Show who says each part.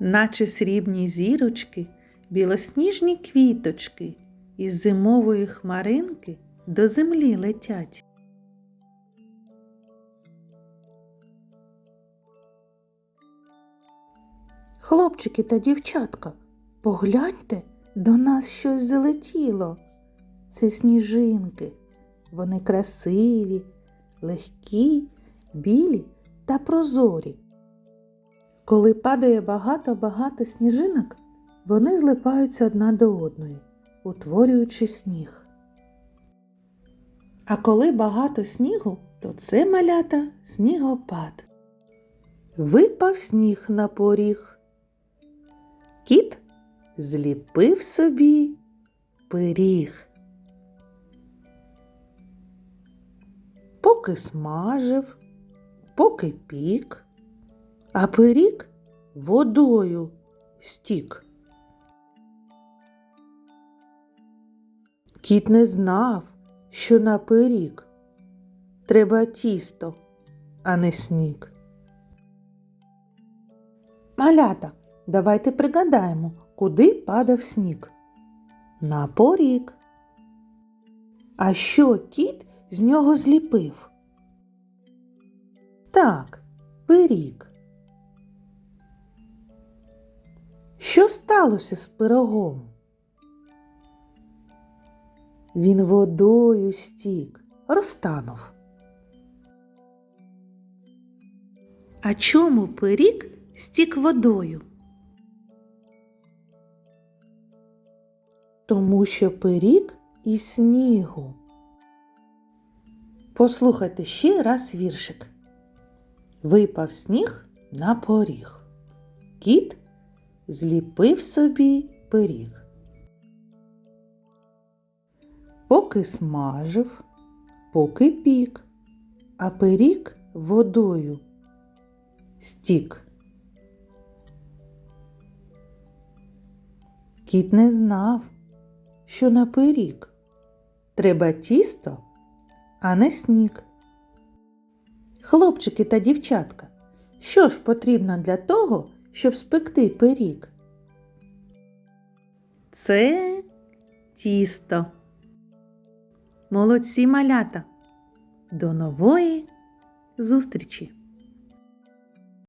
Speaker 1: наче срібні зірочки, білосніжні квіточки із зимової хмаринки до землі летять. Хлопчики та дівчатка, погляньте, до нас щось залетіло. Це сніжинки. Вони красиві, легкі, білі та прозорі. Коли падає багато-багато сніжинок, вони злипаються одна до одної, утворюючи сніг. А коли багато снігу, то це малята снігопад. Випав сніг на поріг. Кіт зліпив собі пиріг. Поки смажив, поки пік, а пиріг водою стік. Кіт не знав, що на пиріг треба тісто, а не сніг. Малята, давайте пригадаємо, куди падав сніг. На поріг. А що кіт з нього зліпив? Так, пиріг. Що сталося з пирогом? Він водою стік, розтанув. А чому пиріг стік водою? Тому що пиріг із снігу. Послухайте ще раз віршик. Випав сніг на поріг. Кіт зліпив собі пиріг. Поки смажив, поки пік, а пиріг водою стік. Кіт не знав, що на пиріг треба тісто, а не сніг. Хлопчики та дівчатка, що ж потрібно для того, щоб спекти пиріг? Це тісто. Молодці малята. До нової зустрічі!